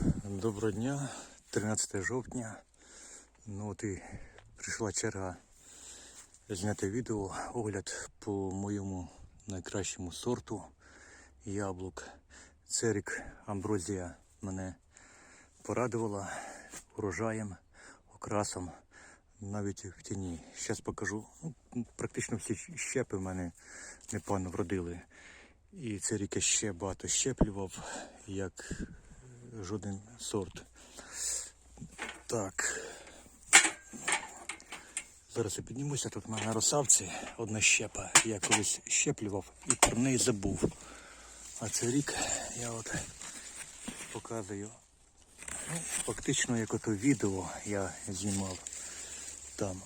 Доброго дня, 13 жовтня. Ну от і прийшла черга зняти відео, огляд по моєму найкращому сорту яблук. Церік Амброзія мене порадувала урожаєм, окрасом, навіть в тіні. Зараз покажу. Ну, практично всі щепи в мене непогано вродили. І церік я ще багато щеплював, як жоден сорт. Так. Зараз я піднімуся, тут в мене на росавці одна щепа. Я колись щеплював і про неї забув. А цей рік я от показую. Ну, фактично, як ото відео я знімав там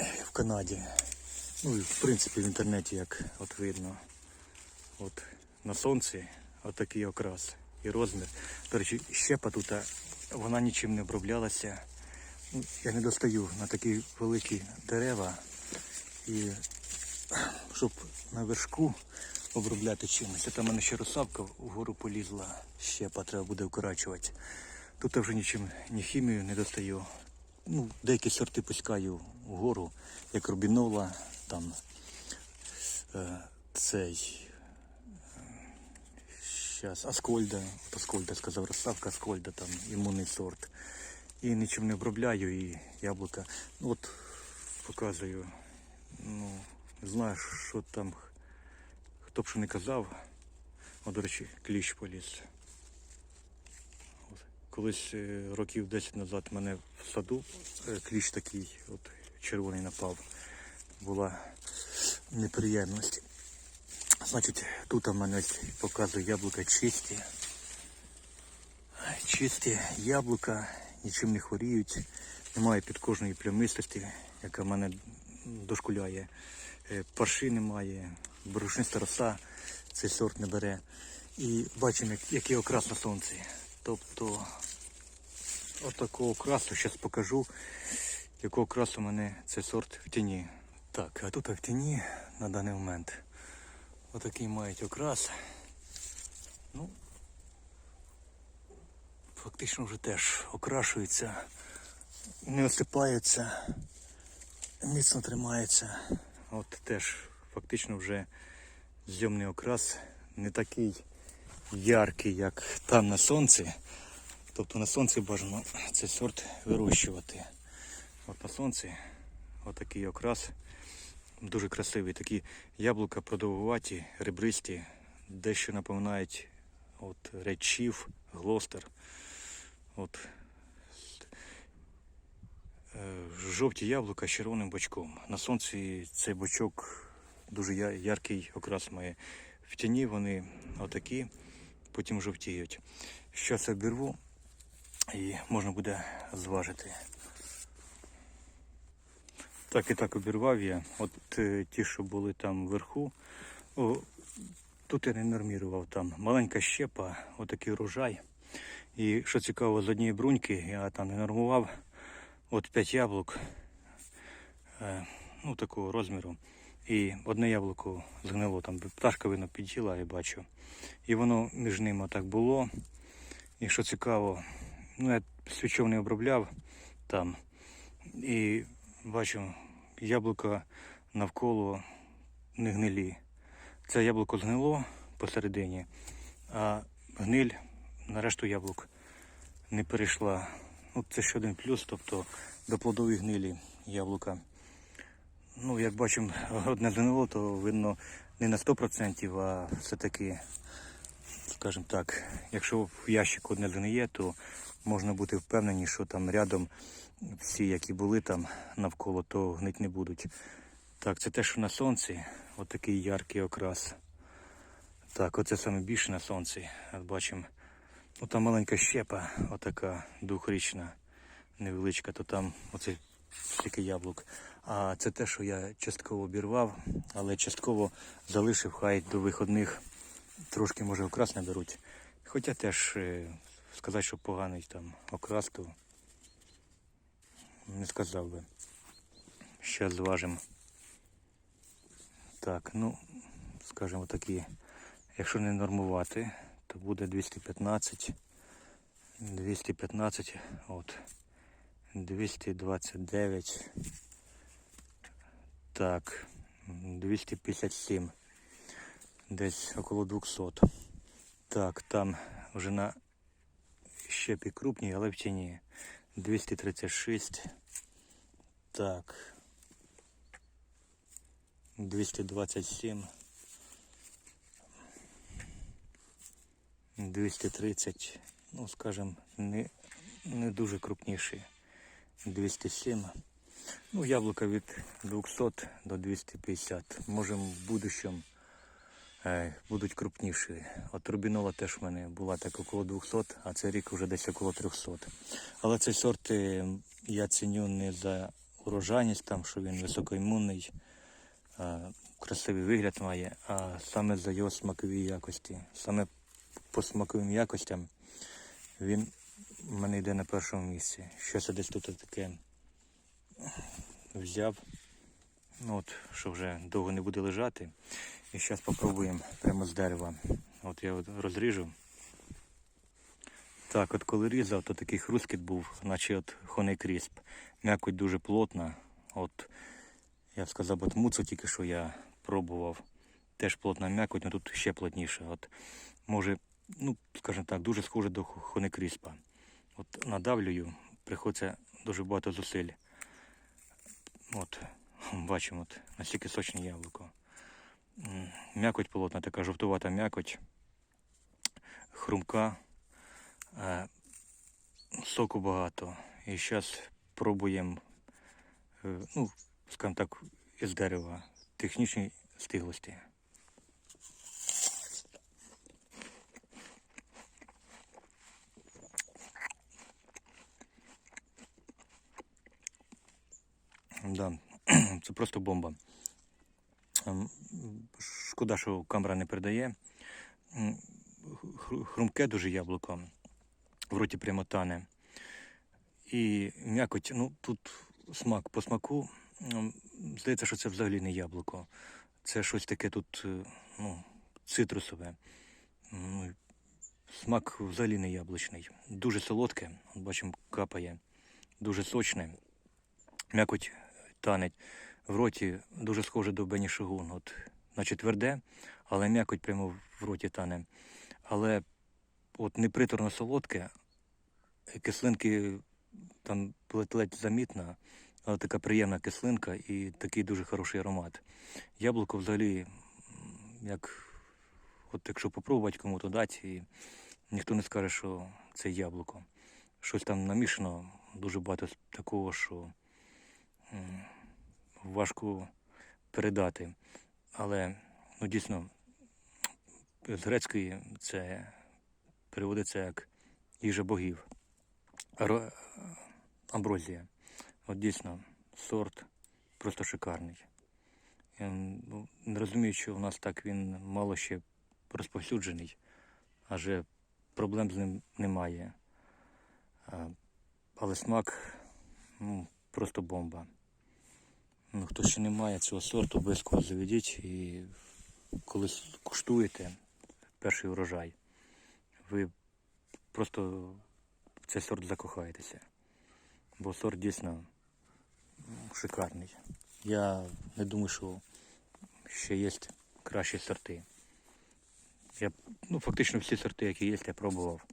е, в Канаді. Ну і в принципі в інтернеті, як от видно. От на сонці отакий окрас і розмір. До речі, щепа тут, вона нічим не оброблялася. Ну, Я не достаю на такі великі дерева. І щоб на вершку обробляти чимось. Там мене ще росавка вгору полізла, щепа треба буде вкорачувати. Тут я вже нічим, ні хімію не достаю. Ну, деякі сорти пускаю вгору, як рубінола, там е, цей Сейчас Аскольда, Аскольда сказав, розставка Аскольда, там імунний сорт. І нічим не обробляю, і яблука. Ну от показую. Ну, знаю, що там, хто б що не казав. От, до речі, кліщ поліз. Колись е, років 10 назад мене в саду е, кліщ такий, от червоний напав. Була неприємність. Значить, тут у мене ось показую яблука чисті. Чисті яблука, нічим не хворіють, немає під кожної плямистості, яка мене дошкуляє. Е, Парши немає, борошниста роса цей сорт не бере. І бачимо, як- який окрас на сонці. Тобто отакого окрасу, зараз покажу, якого окрасу у мене цей сорт в тіні. Так, а тут в тіні на даний момент. Отакий мають окрас. Ну, фактично вже теж окрашується, не осипається, міцно тримається. От теж фактично вже зйомний окрас не такий яркий, як там на сонці. Тобто на сонці бажано цей сорт вирощувати. От на сонці отакий окрас. Дуже красивий. Такі яблука продовгуваті, ребристі, дещо напоминають от речів, глостер. От, е, жовті яблука з червоним бочком. На сонці цей бочок дуже яркий окрас має. В тіні вони отакі, потім жовтіють. Зараз я обірву і можна буде зважити. Так і так обірвав я. От е, ті, що були там вверху. О, тут я не нормірував там. Маленька щепа, отакий урожай. І що цікаво, з однієї бруньки я там не нормував. От 5 яблук, е, ну такого розміру. І одне яблуко згнило, там пташка видно під'їла, я бачу. І воно між ними так було. І що цікаво, ну я свічов не обробляв там. І бачу, яблука навколо не гнилі. Це яблуко згнило посередині, а гниль на решту яблук не перейшла. Ну, це ще один плюс, тобто до плодової гнилі яблука. Ну, як бачимо, одне згнило, то видно не на 100%, а все-таки, скажімо так, якщо в ящику одне згниє, то можна бути впевнені, що там рядом всі, які були там навколо, то гнить не будуть. Так, це те, що на сонці, отакий яркий окрас. Так, оце саме більше на сонці. От бачимо, ну там маленька щепа, отака двохрічна, невеличка, то там оце стільки яблук. А це те, що я частково обірвав, але частково залишив, хай до виходних трошки може окрас наберуть. Хоча теж е, сказати, що поганий там окрас, то не сказав би. Ще зважимо. Так, ну, скажімо такі, якщо не нормувати, то буде 215 215, от, 229, так, 257, десь около 200. Так, там вже на щепі крупні, але в тіні. 236. Так. 227. 230. Ну, скажем, не, не дуже крупніші. 207. Ну, яблука від 200 до 250. Може в будущому е, будуть крупніші. От рубінола теж в мене була так около 200, а цей рік вже десь около 300. Але цей сорт е, я ціню не за урожайність, там, що він високоімунний, е, красивий вигляд має, а саме за його смакові якості. Саме по смаковим якостям він в мене йде на першому місці. Щось десь тут таке взяв. Ну от, що вже довго не буде лежати. І зараз спробуємо прямо з дерева. От я розріжу. Так, от коли різав, то такий хрускіт був, наче от хоний крісп. М'якоть дуже плотна. От я б сказав, от муцу тільки що я пробував. Теж плотна м'якоть, але тут ще плотніше. От може, ну, скажімо так, дуже схоже до хонекріспа. От надавлюю, приходиться дуже багато зусиль. От, бачимо, от, настільки сочне яблуко. М'якоть плотна, така жовтувата м'якоть, хрумка, соку багато. І зараз пробуємо, е, ну, скажімо так, із дерева технічні стиглості. Да, це просто бомба. Ем, Шкода, що камера не передає. Хрумке дуже яблуко. В роті прямо тане. І м'якоть, ну тут смак по смаку. Здається, що це взагалі не яблуко. Це щось таке тут, е, ну, цитрусове. Ну, Смак взагалі не яблучний. Дуже солодке, бачимо, капає, дуже сочне. М'якоть танеть в роті дуже схоже до бенішигун. От, наче тверде, але м'якоть прямо в роті тане. Але от не приторно солодке, кислинки там ледь-ледь замітна, але така приємна кислинка і такий дуже хороший аромат. Яблуко взагалі, як от якщо попробувати кому-то дати, і ніхто не скаже, що це яблуко. Щось там намішано, дуже багато такого, що важко передати. Але ну, дійсно з грецької це переводиться як їжа богів. Амброзія. От дійсно сорт просто шикарний. Я ну, не розумію, що у нас так він мало ще розповсюджений, адже проблем з ним немає. Але смак ну, просто бомба. Ну, хто ще не має цього сорту, обов'язково заведіть і коли куштуєте перший урожай, ви просто в цей сорт закохаєтеся. Бо сорт дійсно шикарний. Я не думаю, що ще є кращі сорти. Я, ну, фактично всі сорти, які є, я пробував.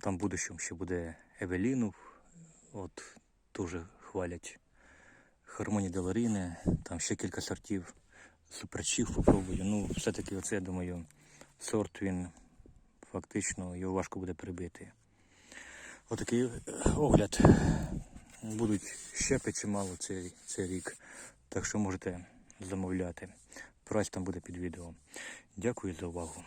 Там в будущому ще буде Евеліну, от дуже хвалять. Хармоні Деларіни, там ще кілька сортів. Суперчів попробую. Ну, все-таки оце, я думаю, сорт він фактично його важко буде прибити. Отакий огляд. Будуть щепи чимало цей, цей рік. Так що можете замовляти. Прайс там буде під відео. Дякую за увагу.